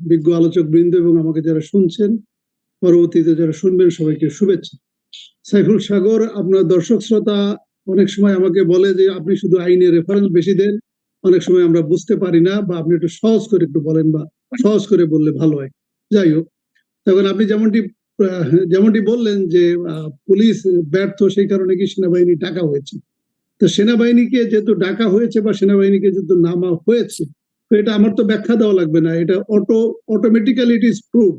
বিজ্ঞ আলোচক বৃন্দ এবং আমাকে যারা শুনছেন, পরবর্তীতে যারা শুনবেন, সবাইকে শুভেচ্ছা। সাইফুল সাগর, আপনার দর্শক শ্রোতা অনেক সময় আমাকে বলে যে, আপনি শুধু আইনের রেফারেন্স বেশি দেন। অনেক সময় আমরা বুঝতে পারি না বা আপনি একটু সহজ করে একটু বলেন বা সহজ করে বললে ভালো হয়। যাই হোক, তখন আপনি যেমনটি যেমনটি বললেন যে পুলিশ ব্যর্থ, সেই কারণে কি সেনাবাহিনী ডাকা হয়েছে? তো সেনাবাহিনীকে যেহেতু ডাকা হয়েছে বা সেনাবাহিনীকে যেহেতু নামা হয়েছে তো এটা আমার তো ব্যাখ্যা দেওয়া লাগবে না। এটা auto automatically it is prove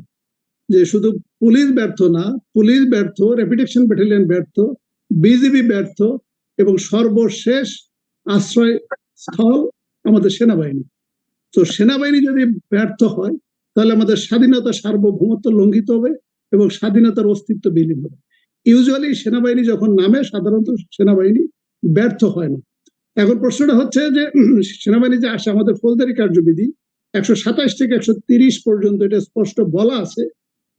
যে শুধু পুলিশ ব্যর্থ না, পুলিশ ব্যর্থ রেপিটেশন ব্যাটালিয়ন ব্যর্থ বিজিবি ব্যর্থ এবং সর্বশেষ আশ্রয় স্থল আমাদের সেনাবাহিনী। তো সেনাবাহিনী যদি ব্যর্থ হয়, তাহলে আমাদের স্বাধীনতা সার্বভৌমত্ব লঙ্ঘিত হবে এবং স্বাধীনতার অস্তিত্ব বিলীন হবে। ইউজুয়ালি সেনাবাহিনী যখন নামে, সাধারণত সেনাবাহিনী ব্যর্থ হয় না। এখন প্রশ্নটা হচ্ছে যে, সেনাবাহিনী যে আসে, আমাদের ফৌজদারি কার্যবিধি, একশো সাতাশ থেকে একশো তিরিশ পর্যন্ত এটা স্পষ্ট বলা আছে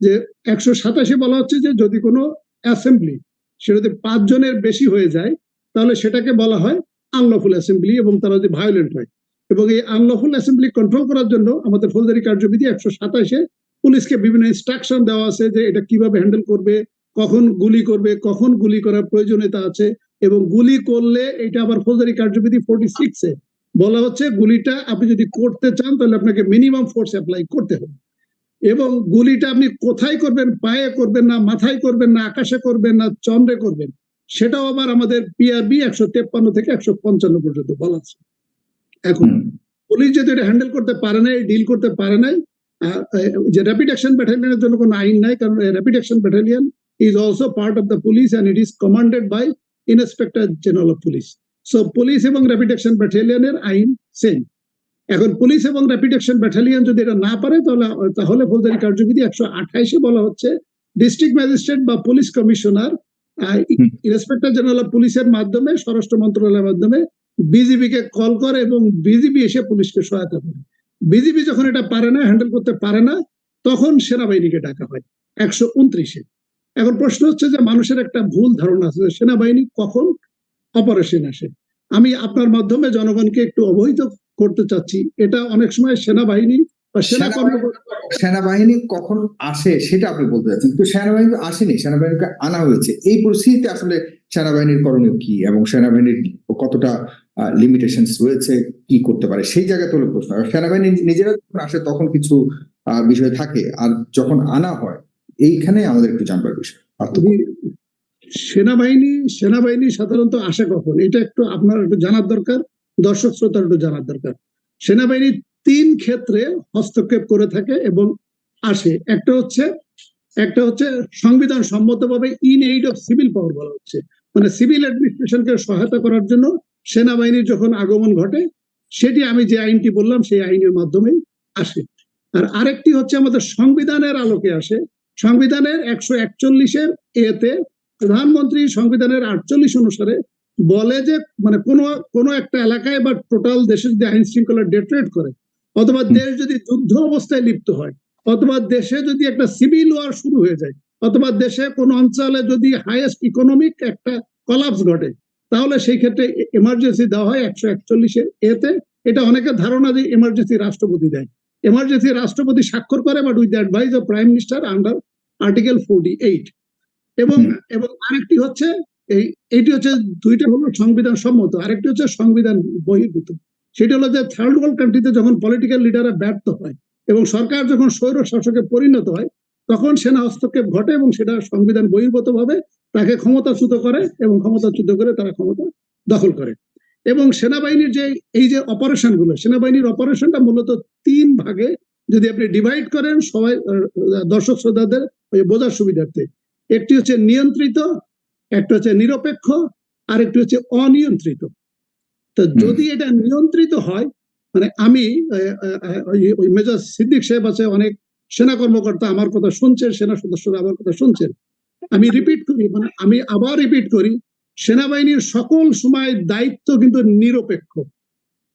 যে, একশো সাতাশে বলা হচ্ছে যে, যদি কোনো অ্যাসেম্বলি সেটাতে যদি পাঁচ জনের বেশি হয়ে যায়, তাহলে সেটাকে বলা হয় আনলফুল অ্যাসেম্বলি এবং তারা যদি ভায়োলেন্ট হয়। এবং এই আনলফুল অ্যাসেম্বলি কন্ট্রোল করার জন্য আমাদের ফৌজদারি কার্যবিধি একশো সাতাশে পুলিশকে বিভিন্ন ইনস্ট্রাকশন দেওয়া আছে যে, এটা কীভাবে হ্যান্ডেল করবে, কখন গুলি করবে, কখন গুলি করার প্রয়োজনীয়তা আছে এবং গুলি করলে এটা আবার ফৌজদারি কার্যবিধি ফোর্টি সিক্সে বলা হচ্ছে গুলিটা আপনি যদি করতে চান তাহলে আপনাকে মিনিমাম ফোর্স অ্যাপ্লাই করতে হবে। এবং গুলিটা আপনি কোথায় করবেন পায়ে করবেন না মাথায় করবেন না আকাশে করবেন না চন্দ্রে করবেন সেটাও আবার আমাদের পিআরবি একশো তেপ্পান্ন থেকে একশো পঞ্চান্ন পর্যন্ত বলা আছে। এখন পুলিশ যদি এটা হ্যান্ডেল করতে পারে নাই ডিল করতে পারে নাই যে র্যাপিড অ্যাকশন ব্যাটালিয়নের জন্য কোনো আইন নাই কারণ rapid action battalion is also part of the police and it is commanded by inspector general of police so police এবং র্যাপিড অ্যাকশন ব্যাটালিয়নের আইন সেম এখন পুলিশ এবং র্যাপিড অ্যাকশন ব্যাটালিয়ন যদি এটা না পারে তাহলে তাহলে ফৌজদারি কার্যবিধি একশো আঠাইশে বলা হচ্ছে। ডিস্ট্রিক্ট ম্যাজিস্ট্রেট বা police commissioner inspector general of পুলিশের মাধ্যমে স্বরাষ্ট্র মন্ত্রণালয়ের মাধ্যমে বিজিবি কে কল করে এবং বিজিবি এসে পুলিশকে সহায়তা করে। বিজিবি যখন এটা পারে না হ্যান্ডেল করতে পারে না তখন সেনাবাহিনীকে ডাকা হয়। একশো উনত্রিশে। এখন প্রশ্ন হচ্ছে যে মানুষের একটা ভুল ধারণা আছে সেনাবাহিনী কখন অপারেশন আসে। আমি আপনার মাধ্যমে জনগণকে একটু অবহিত করতে চাচ্ছি। এটা অনেক সময় সেনাবাহিনী বা সেনা সেনাবাহিনী- কখন আসে সেটা আপনি বলতে চাচ্ছেন। কিন্তু সেনাবাহিনী তো আসেনি সেনাবাহিনীকে আনা হয়েছে। এই পরিস্থিতিতে আসলে সেনাবাহিনীর করণীয় কি এবং সেনাবাহিনীর কতটা লিমিটেশন রয়েছে কি করতে পারে? সেই জায়গাতে হলো প্রশ্ন। সেনাবাহিনী নিজেরা যখন আসে তখন কিছু আহ, বিষয় থাকে। আর যখন আনা হয় এইখানে আমাদের একটু জানবার বিষয় সেনাবাহিনী সেনাবাহিনী সাধারণত আসে কখন? এটা একটু আপনার একটু জানার দরকার, দর্শক শ্রোতার একটু জানার দরকার। সেনাবাহিনী তিন ক্ষেত্রে হস্তক্ষেপ করে থাকে এবং আসে। একটা হচ্ছে একটা হচ্ছে সংবিধান সম্মতভাবে in aid of civil power বলা হচ্ছে। মানে সিভিল অ্যাডমিনিস্ট্রেশনকে সহায়তা করার জন্য সেনাবাহিনীর যখন আগমন ঘটে, সেটি আমি যে আইনটি বললাম, সেই আইনের মাধ্যমেই আসে। আর আরেকটি হচ্ছে আমাদের সংবিধানের আলোকে আসে সংবিধানের একশো একচল্লিশের এতে প্রধানমন্ত্রী সংবিধানের আটচল্লিশ অনুসারে বলে যে মানে কোনো কোনো একটা এলাকায় বা টোটাল দেশে যদি আইন শৃঙ্খলা ডেটরেট করে অথবা দেশ যদি যুদ্ধ অবস্থায় লিপ্ত হয় অথবা দেশে যদি একটা সিভিল ওয়ার শুরু হয়ে যায় অথবা দেশে কোন অঞ্চলে যদি হাইয়েস্ট ইকোনমিক একটা কলাপস ঘটে তাহলে সেই ক্ষেত্রে এমার্জেন্সি দেওয়া হয় একশো একচল্লিশের এতে। এটা অনেকের ধারণা যে এমার্জেন্সি রাষ্ট্রপতি দেয়। এমার্জেন্সি রাষ্ট্রপতি স্বাক্ষর করে but with advice of prime minister under article forty eight এবং। এবং আরেকটি হচ্ছে এই এইটি হচ্ছে দুইটা হলো সংবিধান সম্মত আরেকটি হচ্ছে সংবিধান বহির্ভূত। সেটা হলো যে থার্ড ওয়ার্ল্ড কান্ট্রিতে যখন পলিটিক্যাল লিডাররা ব্যর্থ হয় এবং সরকার যখন স্বৈর শাসকে পরিণত হয় তখন সেনা হস্তক্ষেপ ঘটে এবং সেটা সংবিধান বহির্ভূত ভাবে তাকে ক্ষমতাচ্যুত করে এবং ক্ষমতাচ্যুত করে তারা ক্ষমতা দখল করে। এবং সেনাবাহিনীর যে এই যে অপারেশনগুলো সেনাবাহিনীর অপারেশনটা মূলত তিন ভাগে যদি আপনি ডিভাইড করেন সবাই দর্শক শ্রোতাদের ওই বোঝার সুবিধার্থে। একটি হচ্ছে নিয়ন্ত্রিত একটা হচ্ছে নিরপেক্ষ আর একটি হচ্ছে অনিয়ন্ত্রিত। তো যদি এটা নিয়ন্ত্রিত হয় মানে আমি ওই মেজর সিদ্দিক সাহেব আছে অনেক সেনা কর্মকর্তা আমার কথা শুনছেন সেনা সদস্যরা আমার কথা শুনছেন। আমি রিপিট করি মানে আমি আবার রিপিট করি সেনাবাহিনীর সকল সময় দায়িত্ব কিন্তু নিরপেক্ষ।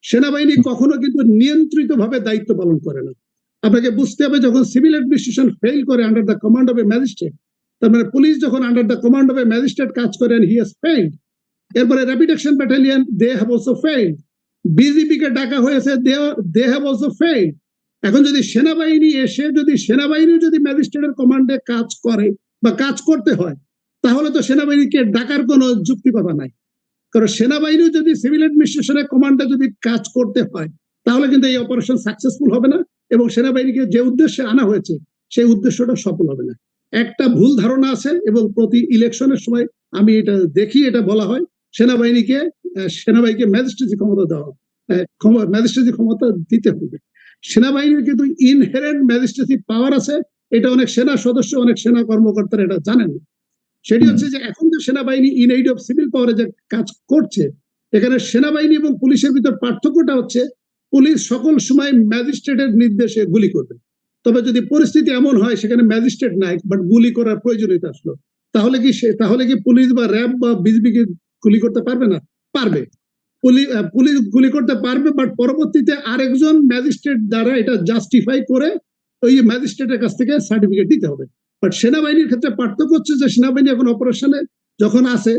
সেনাবাহিনী কখনো কিন্তু নিয়ন্ত্রিত ভাবে দায়িত্ব পালন করে না। আপনাকে বুঝতে হবে যখন সিভিল অ্যাডমিনিস্ট্রেশন ফেল করে under the command of a magistrate তার মানে পুলিশ যখন under the command of a magistrate কাজ করেন হি হ্যাজ ফেইল্ড এরপরে rapid action battalion they have also failed BGP কে ডাকা হয়েছে দে হ্যাভ অলসো ফেইল্ড এখন যদি সেনাবাহিনী এসে যদি সেনাবাহিনী যদি ম্যাজিস্ট্রেটের কমান্ডে কাজ করে বা কাজ করতে হয় তাহলে তো সেনাবাহিনীকে ডাকার কোনো যুক্তিকতা নাই। কারণ সেনাবাহিনী যদি সিভিল অ্যাডমিনিস্ট্রেশনের কমান্ডে যদি কাজ করতে হয়, তাহলে কিন্তু এই অপারেশন সাকসেসফুল হবে না এবং সেনাবাহিনীকে যে উদ্দেশ্যে আনা হয়েছে, সেই উদ্দেশ্যটা সফল হবে না। একটা ভুল ধারণা আছে এবং প্রতি ইলেকশনের সময় আমি এটা দেখি, এটা বলা হয়, সেনাবাহিনীকে সেনাবাহিনীকে ম্যাজিস্ট্রেসি ক্ষমতা দেওয়া ম্যাজিস্ট্রেসি ক্ষমতা দিতে হবে। সেনাবাহিনীর কিন্তু ইনহেরেন্ট ম্যাজিস্ট্রেসি পাওয়ার আছে, এটা অনেক সেনা সদস্য, অনেক সেনা কর্মকর্তারা এটা জানেন। না। সেটি হচ্ছে যে এখন যে সেনাবাহিনী ইন এইড অফ সিভিল পাওয়ারে যে কাজ করছে এখানে সেনাবাহিনী এবং পুলিশের ভিতর পার্থক্যটা হচ্ছে পুলিশ সকল সময় ম্যাজিস্ট্রেটের নির্দেশে গুলি করবে। তবে যদি পরিস্থিতি এমন হয় সেখানে ম্যাজিস্ট্রেট নাই বাট গুলি করার প্রয়োজনীয়তা আসলো তাহলে কি সে তাহলে কি পুলিশ বা র্যাব বা বিজেপিকে গুলি করতে পারবে না? পারবে। পুলিশ পুলিশ গুলি করতে পারবে বাট পরবর্তীতে আরেকজন ম্যাজিস্ট্রেট দ্বারা এটা জাস্টিফাই করে ওই ম্যাজিস্ট্রেটের কাছ থেকে সার্টিফিকেট দিতে হবে। বাট সেনাবাহিনীর ক্ষেত্রে পার্থক্য হচ্ছে যে সেনাবাহিনী এখন অপারেশনে যখন আসে,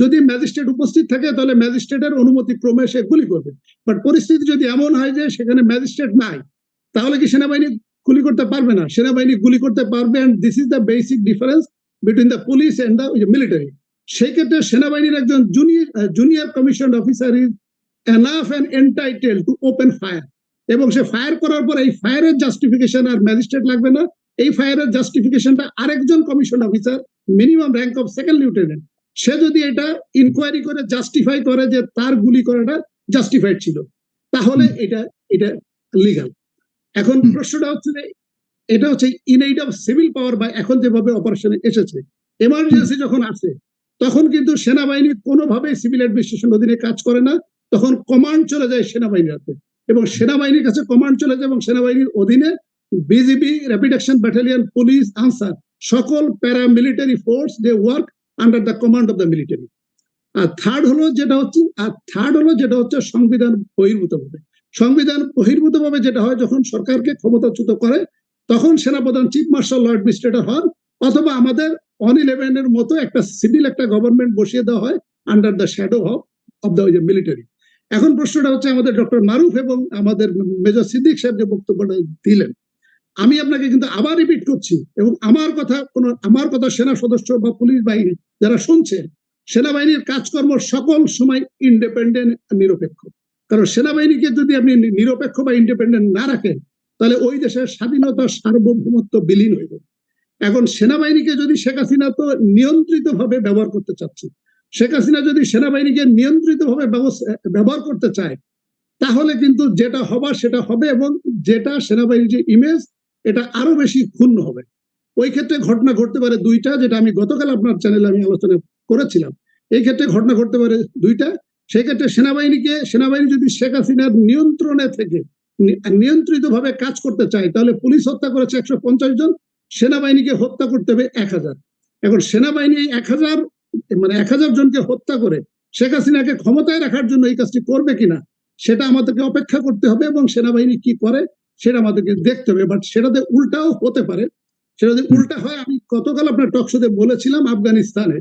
যদি ম্যাজিস্ট্রেট উপস্থিত থাকে, তাহলে ম্যাজিস্ট্রেটের অনুমতি ক্রমে সে গুলি করবে। বাট পরিস্থিতি যদি এমন হয় যে সেখানে ম্যাজিস্ট্রেট নাই, তাহলে কি সেনাবাহিনী গুলি করতে পারবে না? সেনাবাহিনী গুলি করতে পারবে and this is the basic difference between the police and the military সেই ক্ষেত্রে সেনাবাহিনীর একজন junior junior commission officer is enough and entitle to open fire এবং সে ফায়ার করার পর এই ফায়ারের জাস্টিফিকেশন আর ম্যাজিস্ট্রেট লাগবে না। এই ফায়ারের জাস্টিফিকেশনটা আরেকজন commission officer minimum rank of second lieutenant সে যদি এটা ইনকোয়ারি করে জাস্টিফাই করে যে তার গুলি করাটা জাস্টিফাইড ছিল তাহলে এটা এটা লিগাল এখন প্রশ্নটা হচ্ছে যে এটা হচ্ছে in aid of civil power বা এখন যেভাবে অপারেশনে এসেছে এমার্জেন্সি যখন আসে তখন কিন্তু সেনাবাহিনী কোনোভাবেই সিভিল অ্যাডমিনিস্ট্রেশন অধীনে কাজ করে না তখন কমান্ড চলে যায় সেনাবাহিনীর হাতে এবং সেনাবাহিনীর কাছে কমান্ড চলে যায় এবং সেনাবাহিনীর অধীনে BGB rapid action battalion police Ansar সকল paramilitary force they work under the command of the military R third হলো যেটা হচ্ছে, আর থার্ড হলো যেটা হচ্ছে সংবিধান বহির্ভূত ভাবে সংবিধান বহির্ভূত ভাবে যেটা হয়, যখন সরকারকে ক্ষমতাচ্যুত করে, তখন সেনাপ্রধান চিফ মার্শাল ল অ্যাডমিনিস্ট্রেটর হন, অথবা আমাদের অন ইলেভেনের মতো একটা সিভিল একটা গভর্নমেন্ট বসিয়ে দেওয়া হয় under the shadow of of the military এখন প্রশ্নটা হচ্ছে আমাদের ডক্টর মারুফ এবং আমাদের মেজর সিদ্দিক সাহেব যে বক্তব্যটা দিলেন আমি আপনাকে কিন্তু আবার রিপিট করছি এবং আমার কথা কোন, আমার কথা সেনা সদস্য বা পুলিশ বাহিনী যারা শুনছেন সেনাবাহিনীর কাজকর্ম সকল সময় ইন্ডিপেন্ডেন্ট নিরপেক্ষ। কারণ সেনাবাহিনীকে যদি আপনি নিরপেক্ষ বা ইন্ডিপেন্ডেন্ট না রাখেন, তাহলে ওই দেশের স্বাধীনতা, সার্বভৌমত্ব বিলীন হয়ে যাবে। এখন সেনাবাহিনীকে যদি শেখ হাসিনা তো নিয়ন্ত্রিত ভাবে ব্যবহার করতে চাচ্ছে, শেখ হাসিনা যদি সেনাবাহিনীকে নিয়ন্ত্রিত ভাবে ব্যবহার করতে চায়, তাহলে কিন্তু যেটা হবার সেটা হবে এবং যেটা সেনাবাহিনীর যে ইমেজ এটা আরও বেশি ক্ষুণ্ণ হবে। ওই ক্ষেত্রে ঘটনা ঘটতে পারে দুইটা, যেটা আমি গতকাল আপনার চ্যানেলে আমি আলোচনা করেছিলাম। এই ক্ষেত্রে ঘটনা ঘটতে পারে দুইটা। সেই ক্ষেত্রে সেনাবাহিনীকে, সেনাবাহিনী যদি শেখ হাসিনার নিয়ন্ত্রণে থেকে নিয়ন্ত্রিত ভাবে কাজ করতে চায়, তাহলে পুলিশ হত্যা করেছে একশো পঞ্চাশ জন, সেনাবাহিনীকে হত্যা করতে হবে এক হাজার। এখন সেনাবাহিনী এক হাজার মানে এক হাজার জনকে হত্যা করে শেখ হাসিনাকে ক্ষমতায় রাখার জন্য এই কাজটি করবে কিনা, সেটা আমাদেরকে অপেক্ষা করতে হবে এবং সেনাবাহিনী কি করে সেটা আমাদেরকে দেখতে হবে বাট সেটাতে উল্টাও হতে পারে। সেটা যদি উল্টা হয়, আমি গতকাল আপনার টকশোতে বলেছিলাম আফগানিস্তানে।